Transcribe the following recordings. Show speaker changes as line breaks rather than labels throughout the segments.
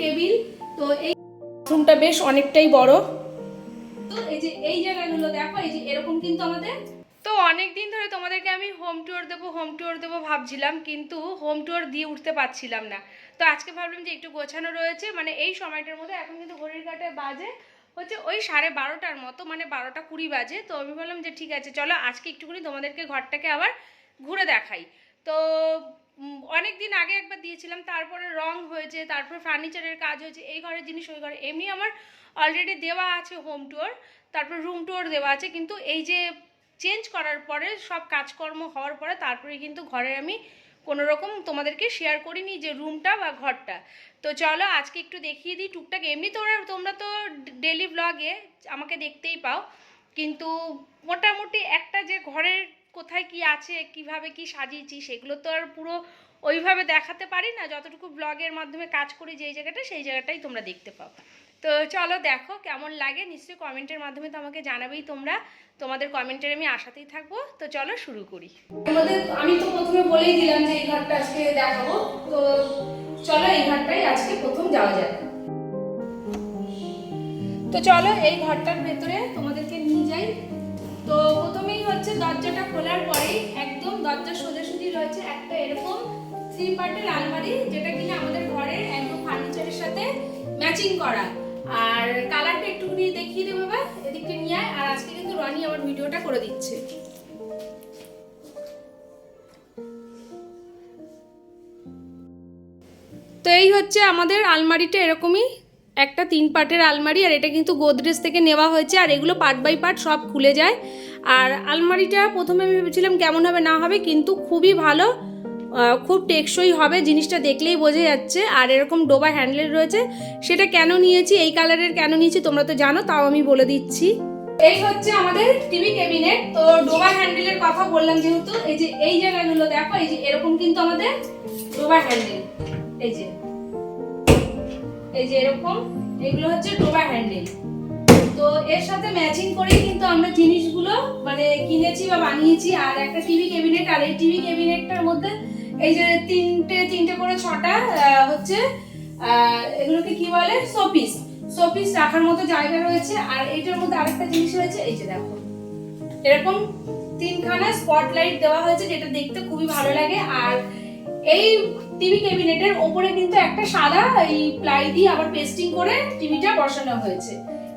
Table তো এই রুমটা বেশ অনেকটাই বড়। তো এই যে এই জায়গাগুলো দেখো এই যে এরকম কিন্তু আমাদের তো অনেক দিন ধরে তোমাদেরকে আমি হোম ট্যুর দেবো হোম ট্যুর দেবো ভাবছিলাম কিন্তু হোম ট্যুর দিয়ে উঠতে পারছিলাম না। তো আজকে ভাবলাম যে একটু গোছানো রয়েছে মানে এই সময়টার মধ্যে এখন কিন্তু ঘড়ির কাটে বাজে হচ্ছে ওই সাড়ে বারোটার মতো মানে বারোটা কুড়ি বাজে। তো আমি বললাম যে ঠিক আছে চলো আজকে একটুখানি তোমাদেরকে ঘরটাকে আবার ঘুরে দেখাই। তো অনেক দিন আগে একবার দিয়েছিলাম, তারপরে রং হয়েছে, তারপর ফার্নিচারের কাজ হয়েছে, এই ঘরের জিনিস ওই ঘরে। এমনি আমার অলরেডি দেওয়া আছে হোম ট্যুর তারপর রুম ট্যুর দেওয়া আছে, কিন্তু এই যে চেঞ্জ করার পরে, সব কাজকর্ম হওয়ার পরে, তারপরে কিন্তু ঘরে আমি কোনো রকম তোমাদেরকে শেয়ার করিনি যে রুমটা বা ঘরটা। তো চলো, আজকে একটু দেখিয়ে দিই টুকটাক। এমনি তোমরা তোমরা তো ডেলি ব্লগে আমাকে দেখতেই পাও, কিন্তু মোটামুটি একটা যে ঘরের কোথায় কি আছে, কীভাবে কি সাজিয়েছি, সেগুলো তো আর পুরো ওইভাবে দেখাতে পারি না। যতটুকু ব্লগের মাধ্যমে কাজ করি যেই জায়গাটা, সেই জায়গাটাই তোমরা দেখতে পাও। তো চলো দেখো কেমন লাগে। নিশ্চয়ই কমেন্টের মাধ্যমে তো আমাকে জানাবেই তোমরা। তোমাদের কমেন্টের আমি আশাতেই থাকব। তো চলো শুরু করি। আমি তো প্রথমে বলেই দিলাম যে এই ঘরটা আজকে দেখাবো। তো চলো এই ঘরটাই আজকে প্রথম যাওয়া যাক। তো চলো এই ঘরটার ভেতরে তোমাদেরকে নিয়ে যাই। তো দরজাটা খোলার পরেই একদম দরজা সোজাসুজি রয়েছে একটা এরকম থ্রি পার্টের আলমারি, যেটা কিনা আমাদের ঘরের একদম ফার্নিচারের সাথে ম্যাচিং করা। আর কালারটা একটুখানি দেখিয়ে দেবো বা এদিকটা নিয়ে আয়। আর আজকে কিন্তু রনি আমার ভিডিওটা করে দিচ্ছে। তো এই হচ্ছে আমাদের আলমারিটা এরকমই। একটা তিন পার্টের আলমারি আর এটা কিন্তু গোদরেজ থেকে নেওয়া হয়েছে আর এগুলো পার্ট বাই পার্ট সব খুলে যায়। আর আলমারিটা প্রথমে আমি ভেবেছিলাম কেমন হবে না হবে কিন্তু খুবই ভালো খুব টেকসই হবে, জিনিসটা দেখলেই বোঝা যাচ্ছে। আর এরকম ডোবা হ্যান্ডেল রয়েছে, সেটা কেন নিয়েছি, এই কালারের কেন নিয়েছি তোমরা তো জানো, তাও আমি বলে দিচ্ছি। এই হচ্ছে আমাদের টিভি ক্যাবিনেট, তো ডোবা হ্যান্ডেলের কথা বললাম যেহেতু, এই যে এই জায়গাগুলো দেখো, এই যে এরকম কিন্তু আমাদের ডোবা হ্যান্ডেল, এই যে। এই যে এরকম, এগুলো হচ্ছে ডোবা হ্যান্ডেল। তো এর সাথে ম্যাচিং করেই কিন্তু আমরা জিনিসগুলো মানে কিনেছি বা বানিয়েছি, আর একটা টিভি ক্যাবিনেট, আর এই টিভি ক্যাবিনেটটার মধ্যে এই যে তিনটে তিনটে করে ছটা হচ্ছে এগুলোকে কি বলে? শোপিস। শোপিস রাখার মতো জায়গা রয়েছে, আর এটার মধ্যে আরেকটা জিনিস রয়েছে, এই যে দেখো। এরকম তিনখানা স্পটলাইট দেওয়া হয়েছে, যেটা দেখতে খুবই ভালো লাগে, আর এই টিভি ক্যাবিনেটের ওপরে কিন্তু একটা সাদা এই প্লাই দিয়ে আবার পেস্টিং করে টিভিটা বসানো হয়েছে।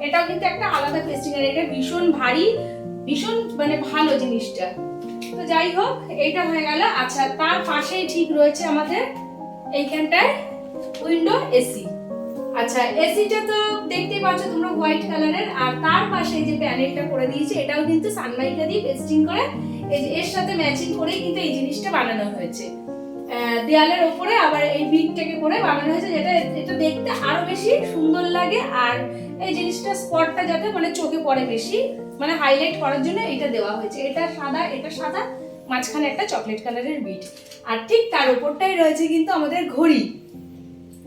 এটাও কিন্তু একটা আলাদা পেস্টিং আর এটা ভীষণ ভারী, ভীষণ মানে ভালো জিনিসটা। তো যাই হোক এটা হয়ে গেল। আচ্ছা তার পাশেই ঠিক রয়েছে আমাদের এইখানটায় উইন্ডো এসি আচ্ছা এসিটা তো দেখতেই পাচ্ছ তোমরা হোয়াইট কালারের আর তার পাশে যে প্যানেলটা করে দিয়েছে, এটাও কিন্তু সানমাইকা দিয়ে পেস্টিং করে এর সাথে ম্যাচিং করেই কিন্তু এই জিনিসটা বানানো হয়েছে। দেয়ালের ওপরে আবার এই বিটটাকে করে বানানো হয়েছে, যেটা এটা দেখতে আরও বেশি সুন্দর লাগে। আর এই জিনিসটা স্পটটা যাতে মানে চোখে পড়ে বেশি মানে হাইলাইট করার জন্য এটা দেওয়া হয়েছে। এটা সাদা এটা সাদা, মাঝখানে একটা চকলেট কালারের বিট আর ঠিক তার উপরটাই রয়েছে কিন্তু আমাদের ঘড়ি।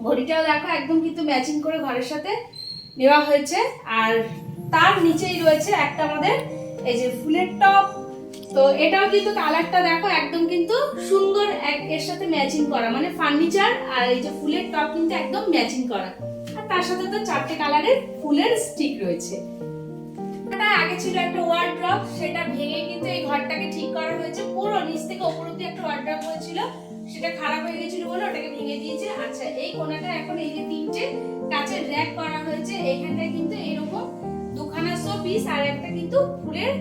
ঘড়িটাও দেখো, একদম কিন্তু ম্যাচিং করে ঘরের সাথে নেওয়া হয়েছে। আর তার নিচেই রয়েছে একটা আমাদের, এই যে ফুলের টপ তো এটাও কিন্তু কালারটা দেখো, একদম কিন্তু সুন্দর এর সাথে ম্যাচিং করা। মানে ফার্নিচার আর এই যে ফুলের টপ কিন্তু একদম ম্যাচিং করা। আর তার সাথে তো চারটে কালারের ফুলের স্টিক রয়েছে। আগে ছিল একটা ওয়ার্ড্রপ সেটা ভেঙে কিন্তু এই ঘরটাকে ঠিক করা হয়েছে। পুরো নিচ থেকে উপর অব্দি একটা ওয়ার্ড্রপ হয়েছিল। সেটা খারাপ হয়ে গেছিল বলে ওটাকে ভেঙে দিয়েছে। আচ্ছা এই কোণাটা এখন এই যে তিনটে কাচের র্যাক করা হয়েছে। এইখানটায় কিন্তু এরকম দুখানা শো পিস আর একটা কিন্তু ফুলের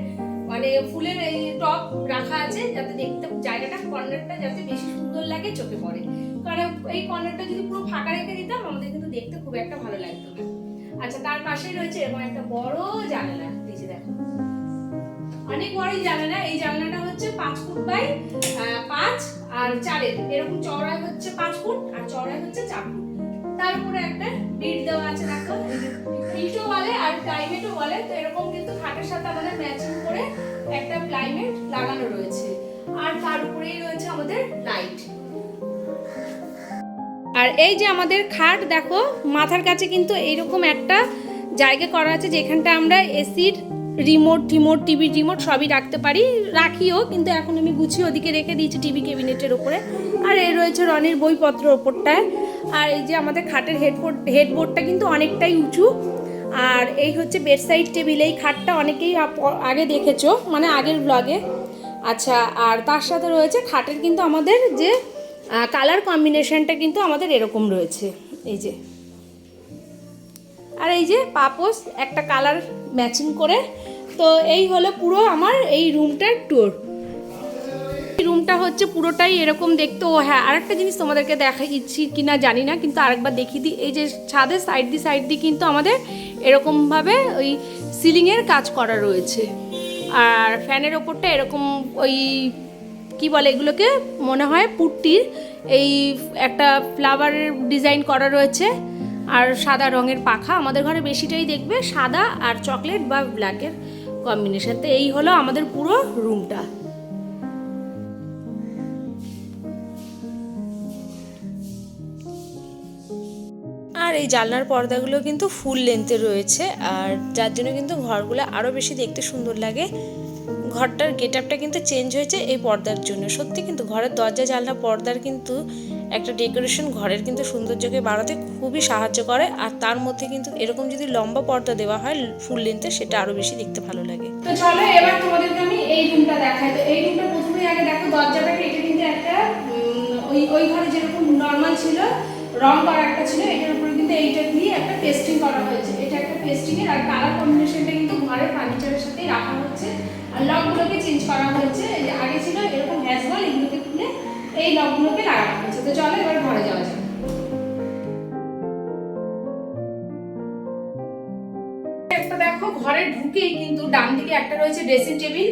মানে ফুলের এই টপ রাখা আছে যাতে দেখতে জায়গাটা কর্নারটা যাতে বেশি সুন্দর লাগে চোখে পড়ে। কারণ এই কর্নারটা যদি পুরো ফাঁকা রেখে দিতাম, আমাদের কিন্তু দেখতে খুব একটা ভালো লাগতো না। আচ্ছা তার পাশেই রয়েছে এরকম একটা বড় জানালা। যে দেখো। অনেক বড় জানালা। এই জানালাটা হচ্ছে পাঁচ ফুট বাই পাঁচ আর চারের। এরকম চওড়ায় হচ্ছে পাঁচ ফুট আর চওড়ায় হচ্ছে চার ফুট। তার উপরে একটা বিট দেওয়া আছে দেখো ইটও বলে আর প্লাইমেটও বলে। তো এরকম কিন্তু খাটের সাথে আমাদের ম্যাচিং করে একটা প্লাইমেট লাগানো রয়েছে। আর তার উপরেই রয়েছে আমাদের লাইট আর এই যে আমাদের খাট, দেখো, মাথার কাছে কিন্তু এইরকম একটা জায়গা করা আছে যেখানটা আমরা এসির রিমোট টিমোট টিভি রিমোট সবই রাখতে পারি, রাখিও, কিন্তু এখন আমি গুছিয়ে ওদিকে রেখে দিয়েছি টিভি ক্যাবিনেটের ওপরে আর এই রয়েছে রনির বইপত্র ওপরটায়। আর এই যে আমাদের খাটের হেডবোর্ড হেডবোর্ডটা কিন্তু অনেকটাই উঁচু। আর এই হচ্ছে বেডসাইড টেবিল এই খাটটা অনেকেই আগে দেখেছ মানে আগের ব্লগে আচ্ছা আর তার সাথে রয়েছে খাটের কিন্তু আমাদের যে কালার কম্বিনেশনটা কিন্তু আমাদের এরকম রয়েছে। এই যে। আর এই যে পাপোস একটা কালার ম্যাচিং করে। তো এই হলো পুরো আমার এই রুমটার ট্যুর রুমটা হচ্ছে পুরোটাই এরকম দেখতে। ও হ্যাঁ আরেকটা জিনিস তোমাদেরকে দেখাচ্ছি কি না জানি না, কিন্তু আরেকবার দেখিয়ে দিই। এই যে ছাদের সাইড দিয়ে সাইড দিয়ে কিন্তু আমাদের এরকমভাবে ওই সিলিংয়ের কাজ করা রয়েছে। আর ফ্যানের ওপরটা এরকম ওই, কি বলে এগুলোকে, মনে হয় পুট্টির। এই একটা ফ্লাওয়ারের ডিজাইন করা রয়েছে। আর সাদা রঙের পাখা আমাদের ঘরে বেশিটাই দেখবে, সাদা আর চকলেট বা ব্ল্যাকের কম্বিনেশন। তো এই হলো আমাদের পুরো রুমটা। আর এই জানলার পর্দাগুলো কিন্তু ফুল লেন্থে রয়েছে, আর যার জন্য কিন্তু ঘরগুলো আরও বেশি দেখতে সুন্দর লাগে। ঘরটার গেট আপটা কিন্তু চেঞ্জ হয়েছে এই পর্দার জন্য। সত্যি কিন্তু ঘরের দরজা, জানলা, পর্দার কিন্তু একটা ডেকোরেশন ঘরের কিন্তু সৌন্দর্যকে বাড়াতে খুবই সাহায্য করে, আর তার মধ্যে কিন্তু এরকম যদি লম্বা পর্দা দেওয়া হয় ফুল লেন্থে সেটা আরও বেশি দেখতে ভালো লাগে। তো চলো এবার তোমাদেরকে আমি এই রুমটা দেখাই। তো এই রুমটা প্রথমেই আগে দেখো, দরজাটাকে এটা কিন্তু একটা ওই ওই ঘরে যেরকম নর্মাল ছিল, রং করা একটা ছিল, এটার উপরে কিন্তু এইটা দিয়ে একটা পেস্টিং করা হয়েছে। এটা একটা পেস্টিং এর, আর কালার কম্বিনেশনটা কিন্তু ঘরের ফার্নিচারের সাথেই রাখা হচ্ছে। আর লকগুলোকে চেঞ্জ করা হয়েছে। আগে ছিল এরকম হ্যাজবল এগুলোকে এই লকগুলোকে লাগানো হয়েছে তো চলো এবার ঘরে যাওয়া যাক। ঘরে ঢুকেই কিন্তু ডান দিকে একটা রয়েছে ড্রেসিং টেবিল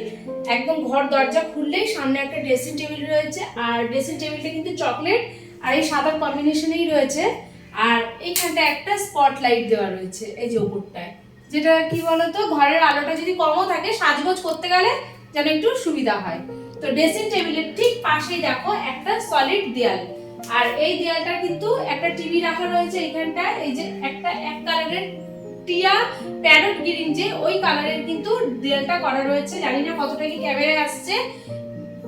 একদম ঘর দরজা খুললেই সামনে একটা ড্রেসিং টেবিল রয়েছে, আর ড্রেসিং টেবিলটা কিন্তু চকলেট আর এই সাদা কম্বিনেশনেই রয়েছে, আর এইখানটা একটা স্পটলাইট দেওয়া রয়েছে, এই যে উপরটায় যেটা কি বলতো, ঘরের আলোটা যদি কমও থাকে, সাজগোজ করতে গেলে যেন একটু সুবিধা হয়। তো ড্রেসিং টেবিলের ঠিক পাশেই দেখো একটা সলিড দেয়াল। আর এই দেয়ালটা কিন্তু একটা টিভি রাখা রয়েছে এইখানটা এই যে একটা এক কালারের টিয়া প্যারট গ্রিন যে, ওই কালারের কিন্তু দেয়ালটা করা রয়েছে। জানি না কতটা কি ক্যামেরায় আসছে।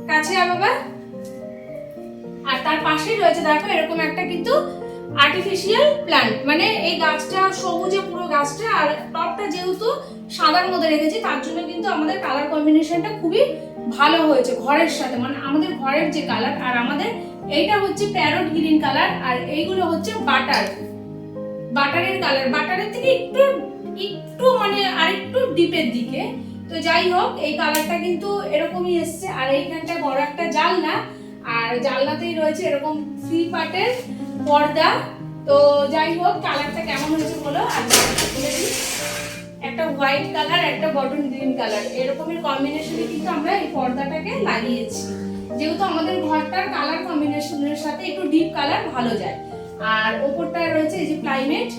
কাছে বাবা। আর তার পাশেই রয়েছে, দেখো, এরকম একটা কিন্তু আর্টিফিশিয়াল প্ল্যান্ট মানে এই গাছটা সবুজে পুরো গাছটা, আর টপটা যেহেতু সাদার মধ্যে রেখেছি, তার জন্য কিন্তু আমাদের কালার কম্বিনেশনটা খুবই ভালো হয়েছে ঘরের সাথে। মানে আমাদের ঘরের যে কালার আর আমাদের এইটা হচ্ছে প্যারট গ্রিন কালার আর এইগুলো হচ্ছে বাটার বাটারের কালার বাটারের থেকে একটু একটু মানে আর একটু ডিপের দিকে। তো যাই হোক, এই কালারটা কিন্তু এরকমই এসছে, আর এইখানটা বড় একটা জানলা আর জানলাতেই রয়েছে এরকম থ্রি পার্টের পর্দা। তো যাই হোক কালারটা কেমন হয়েছে বলো, আর। একটা হোয়াইট কালার একটা বটন গ্রিন কালার এরকমের কম্বিনেশনে কিন্তু আমরা এই পর্দাটাকে লাগিয়েছি। যেহেতু আমাদের ঘরটার কালার কম্বিনেশনের সাথে একটু ডিপ কালার ভালো যায়। আর ওপরটায় রয়েছে এই যে প্লাইমেট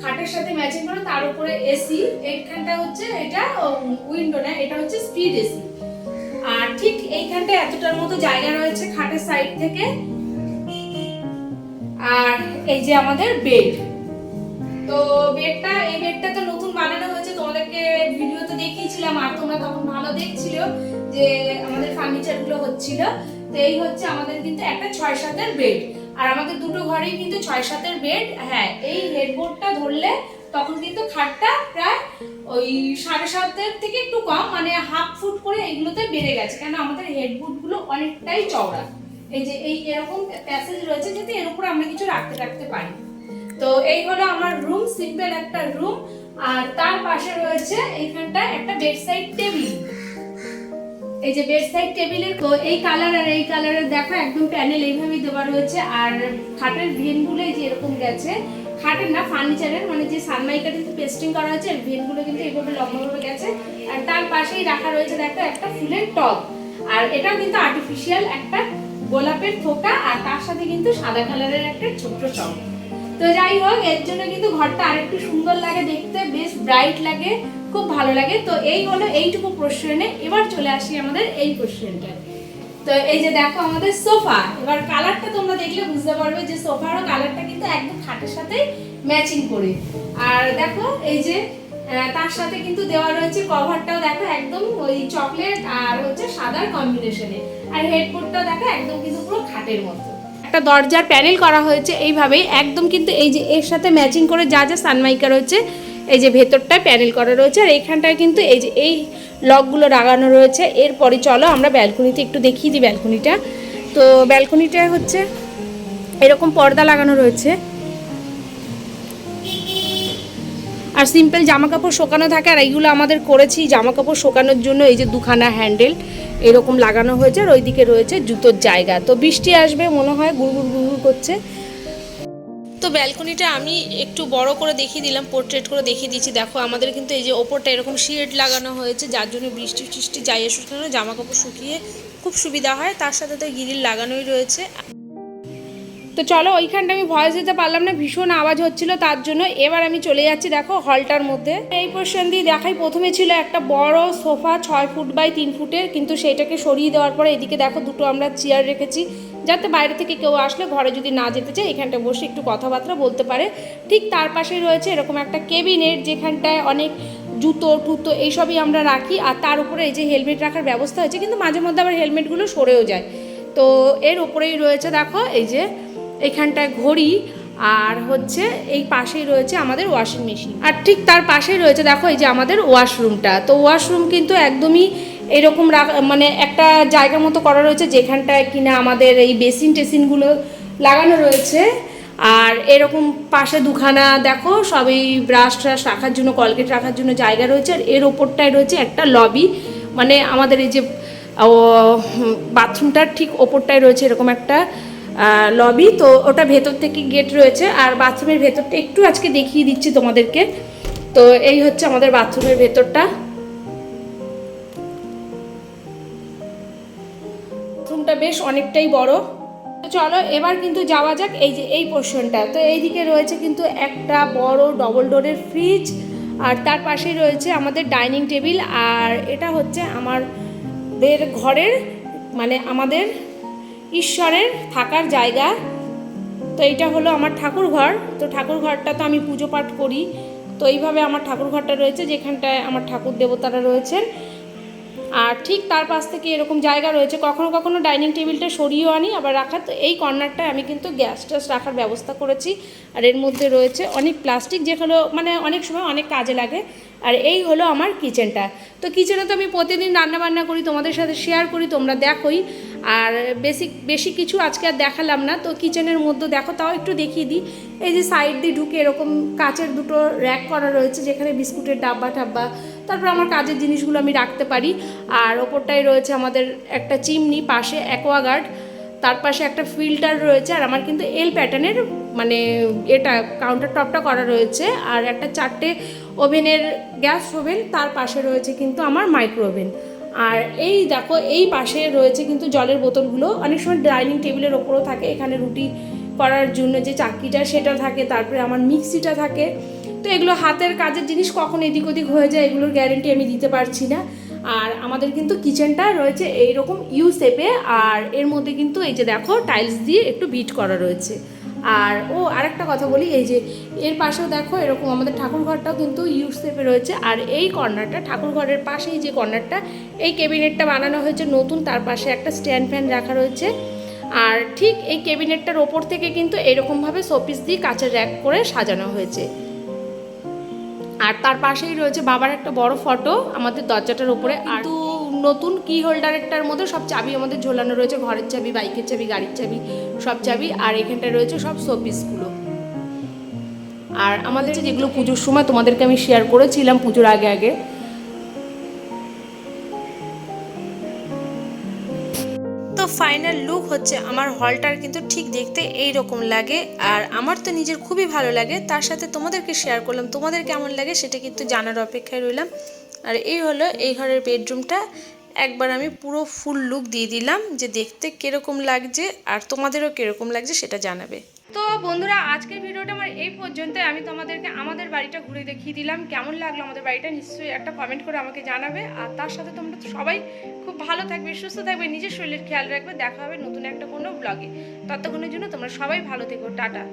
খাটের সাথে ম্যাচিং করে তার উপরে এসি এইখানটা হচ্ছে এটা উইন্ডো না, এটা হচ্ছে স্পিড এসি আর ঠিক এইখানটা এতটার মতো জায়গা রয়েছে খাটের সাইড থেকে। আর এই যে আমাদের বেড তো বেডটা, এই বেডটা তো নতুন বানানো হয়েছে, তোমাদেরকে ভিডিওতে দেখিয়েছিলাম, আর তোমরা তখন ভালো দেখছিল যে আমাদের ফার্নিচারগুলো হচ্ছিল। তো এই হচ্ছে আমাদের কিন্তু একটা ছয় সাতের বেড আর আমাদের দুটো ঘরেই কিন্তু ছয় সাতের বেড হ্যাঁ এই হেডবোর্ডটা ধরলে তখন কিন্তু খাটটা প্রায় ওই সাড়ে সাতের থেকে একটু কম মানে হাফ ফুট করে এগুলোতে বেড়ে গেছে, কেন আমাদের হেডবোর্ডগুলো অনেকটাই চওড়া। এই যে, এই এরকম প্যাসেজ রয়েছে, যাতে এর উপর আমরা কিছু রাখতে রাখতে পারি। তো এই হলো আমার রুম সিম্পল একটা রুম আর তার পাশে রয়েছে এইখানটা একটা বেডসাইড টেবিল এই যে বেডসাইড টেবিলের তো এই কালার আর এই কালারের দেখো, একদম প্যানেল এইভাবেই দেওয়া রয়েছে। আর খাটের ভেনগুলো যে এরকম গেছে, খাটের না ফার্নিচারের মানে যে সানমাইকার কিন্তু পেস্টিং করা হয়েছে আর ভেনগুলো কিন্তু এইভাবে লম্বাভাবে গেছে। আর তার পাশেই রাখা রয়েছে, দেখো, একটা ফুলের টব। আর এটাও কিন্তু আর্টিফিশিয়াল একটা গোলাপের থোকা, আর তার সাথে কিন্তু সাদা কালারের একটা ছোট্ট টব তো যাই হোক, এর জন্য কিন্তু ঘরটা আরেকটু সুন্দর লাগে দেখতে, বেশ ব্রাইট লাগে, খুব ভালো লাগে। তো এই হলো এইটুকু কোশ্চেনে এবার চলে আসি আমাদের এই কোশ্চেনটা তো এই যে দেখো আমাদের সোফা এবার কালারটা তোমরা দেখলে বুঝতে পারবে যে সোফারও কালারটা কিন্তু একদম খাটের সাথে ম্যাচিং করে। আর দেখো এই যে তার সাথে কিন্তু দেওয়া রয়েছে কভারটাও দেখো একদম ওই চকলেট আর হচ্ছে সাদার কম্বিনেশনে আর হেডবোর্ডটাও দেখো একদম কিন্তু পুরো খাটের মতো। একটা দরজার প্যানেল করা হয়েছে এইভাবেই। একদম কিন্তু এই যে এর সাথে ম্যাচিং করে যা যা সানমাইকা রয়েছে, এই যে ভেতরটায় প্যানেল করা রয়েছে। আর এইখানটায় কিন্তু এই যে এই লকগুলো লাগানো রয়েছে। এরপরে চলো আমরা ব্যালকনিতে একটু দেখিয়ে দিই ব্যালকনিটা। তো ব্যালকনিটা হচ্ছে এরকম পর্দা লাগানো রয়েছে। আর সিম্পল জামা কাপড় শোকানো থাকে, আর এইগুলো আমাদের করেছি জামা কাপড় শোকানোর জন্য এই যে দুখানা হ্যান্ডেল, এরকম লাগানো হয়েছে, আর ওইদিকে রয়েছে জুতোর জায়গা। তো বৃষ্টি আসবে মনে হয়, গুড়গুড় গুড়গুড় করছে। তো ব্যালকনিটা আমি একটু বড় করে দেখিয়ে দিলাম, পোর্ট্রেট করে দেখিয়ে দিচ্ছি। দেখো, আমাদের কিন্তু এই যে ওপরটা এরকম শেড লাগানো হয়েছে, যার জন্য বৃষ্টি টিষ্টি যাই না জামা কাপড় শুকিয়ে খুব সুবিধা হয়। তার সাথে তো গিরিল লাগানোই রয়েছে। তো চলো ওইখানটা আমি ভয়েস দিতে পারলাম না, ভীষণ আওয়াজ হচ্ছিল, তার জন্য এবার আমি চলে যাচ্ছি, দেখো হলটার মধ্যে। এই পোর্শন দিয়ে দেখাই, প্রথমে ছিল একটা বড় সোফা, ছয় ফুট বাই তিন ফুটের, কিন্তু সেটাকে সরিয়ে দেওয়ার পরে এদিকে দেখো দুটো আমরা চেয়ার রেখেছি, যাতে বাইরে থেকে কেউ আসলে ঘরে যদি না যেতে চায় এখানটা বসে একটু কথাবার্তা বলতে পারে। ঠিক তার পাশেই রয়েছে এরকম একটা কেবিনেট যেখানটায় অনেক জুতো, টুতো এইসবই আমরা রাখি, আর তার উপরে এই যে হেলমেট রাখার ব্যবস্থা হয়েছে, কিন্তু মাঝে মধ্যে আবার হেলমেটগুলো সরেও যায়। তো এর উপরেই রয়েছে, দেখো এই যে এখানটায় ঘড়ি আর হচ্ছে এই পাশেই রয়েছে আমাদের ওয়াশিং মেশিন আর ঠিক তার পাশেই রয়েছে, দেখো এই যে আমাদের ওয়াশরুমটা তো ওয়াশরুম কিন্তু একদমই এরকম মানে একটা জায়গা মতো করা রয়েছে যেখানটায় কিনা আমাদের এই বেসিন টেসিনগুলো লাগানো রয়েছে। আর এরকম পাশে দুখানা, দেখো সবই ব্রাশ ট্রাশ রাখার জন্য কলগেট রাখার জন্য জায়গা রয়েছে। আর এর ওপরটায় রয়েছে একটা লবি মানে আমাদের এই যে বাথরুমটার ঠিক ওপরটায় রয়েছে এরকম একটা লবি তো ওটা ভেতর থেকে গেট রয়েছে, আর বাথরুমের ভেতরটা একটু আজকে দেখিয়ে দিচ্ছি তোমাদেরকে। তো এই হচ্ছে আমাদের বাথরুমের ভেতরটা। বাথরুমটা বেশ অনেকটাই বড়। চলো, এবার কিন্তু যাওয়া যাক এই যে, এই পোর্শনটা তো এইদিকে রয়েছে কিন্তু একটা বড় ডবল ডোরের ফ্রিজ আর তার পাশেই রয়েছে আমাদের ডাইনিং টেবিল আর এটা হচ্ছে আমাদের ঘরের মানে আমাদের ঈশ্বরের থাকার জায়গা। তো এইটা হলো আমার ঠাকুর ঘর তো ঠাকুর ঘরটা তো আমি পুজো পাঠ করি। তো এইভাবে আমার ঠাকুর ঘরটা রয়েছে, যেখানটায় আমার ঠাকুর দেবতারা রয়েছেন। আর ঠিক তার পাশ থেকে এরকম জায়গা রয়েছে। কখনো কখনো ডাইনিং টেবিলটা সরিয়েও আনি, আবার রাখার তো এই কর্নারটায় আমি কিন্তু গ্যাস ট্যাস রাখার ব্যবস্থা করেছি। আর এর মধ্যে রয়েছে অনেক প্লাস্টিক, যেগুলো মানে অনেক সময় অনেক কাজে লাগে। আর এই হলো আমার কিচেনটা। তো কিচেনে তো আমি প্রতিদিন রান্না বান্না করি, তোমাদের সাথে শেয়ার করি, তোমরা দেখোই। আর বেশি বেশি কিছু আজকে আর দেখালাম না। তো কিচেনের মধ্যে দেখো, তাও একটু দেখিয়ে দিই। এই যে সাইড দিয়ে ঢুকে এরকম কাচের দুটো র্যাক করা রয়েছে, যেখানে বিস্কুটের ডাব্বা টাব্বা তারপর আমার কাজের জিনিসগুলো আমি রাখতে পারি। আর ওপরটায় রয়েছে আমাদের একটা চিমনি পাশে অ্যাকোয়াগার্ড তার পাশে একটা ফিল্টার রয়েছে, আর আমার কিন্তু এল প্যাটার্নের মানে এটা কাউন্টার টপটা করা রয়েছে। আর একটা চারটে ওভেনের গ্যাস ওভেন তার পাশে রয়েছে কিন্তু আমার মাইক্রো ওভেন আর এই দেখো, এই পাশে রয়েছে কিন্তু জলের বোতলগুলো। অনেক সময় ডাইনিং টেবিলের ওপরও থাকে, এখানে রুটি করার জন্য যে চাকরিটা সেটা থাকে, তারপরে আমার মিক্সিটা থাকে। তো এগুলো হাতের কাজের জিনিস কখন এদিক ওদিক হয়ে যায়, এগুলোর গ্যারেন্টি আমি দিতে পারছি না। আর আমাদের কিন্তু কিচেনটা রয়েছে এইরকম ইউ শেপে আর এর মধ্যে কিন্তু এই যে দেখো টাইলস দিয়ে একটু বিট করা রয়েছে। আর ও আরেকটা কথা বলি, এই যে এর পাশেও দেখো এরকম আমাদের ঠাকুর ঘরটাও কিন্তু ইউ শেপে রয়েছে, আর এই কর্নারটা ঠাকুর ঘরের পাশেই যে কর্নারটা, এই ক্যাবিনেটটা বানানো হয়েছে নতুন, তার পাশে একটা স্ট্যান্ড ফ্যান রাখা রয়েছে, আর ঠিক এই ক্যাবিনেটটার ওপর থেকে কিন্তু এরকমভাবে শোপিস দিয়ে কাঁচের র্যাক করে সাজানো হয়েছে। আর তার পাশেই রয়েছে বাবার একটা বড় ফটো আমাদের দরজাটার উপরে, আর তো নতুন কি হোল্ডারেরটার মধ্যে সব চাবি আমাদের ঝোলানো রয়েছে, ঘরের চাবি, বাইকের চাবি, গাড়ির চাবি, সব চাবি, আর এখানটায় রয়েছে সব শোপিসগুলো আর আমাদের যেগুলো পুজোর সময় তোমাদেরকে আমি শেয়ার করেছিলাম পুজোর আগে আগে। তো ফাইনাল লুক হচ্ছে আমার হলটার কিন্তু ঠিক দেখতে এই রকম লাগে, আর আমার তো নিজের খুবই ভালো লাগে। তার সাথে তোমাদেরকে শেয়ার করলাম, তোমাদের কেমন লাগে সেটা কিন্তু জানার অপেক্ষায় রইলাম। আর এই হলো এই ঘরের বেডরুমটা। একবার আমি পুরো ফুল লুক দিয়ে দিলাম যে দেখতে কীরকম লাগছে আর তোমাদেরও কীরকম লাগছে সেটা জানাবে। তো বন্ধুরা, আজকের ভিডিওটা আমার এই পর্যন্ত আমি তোমাদেরকে আমাদের বাড়িটা ঘুরে দেখিয়ে দিলাম। কেমন লাগল আমাদের বাড়িটা নিশ্চয়ই একটা কমেন্ট করে আমাকে জানাবে। আর তার সাথে তোমরা সবাই খুব ভালো থাকবে, সুস্থ থাকবে, নিজের শরীরের খেয়াল রাখবে। দেখা হবে নতুন একটা কোনো ব্লগে ততক্ষণের জন্য তোমরা সবাই ভালো থেকো। টাটা।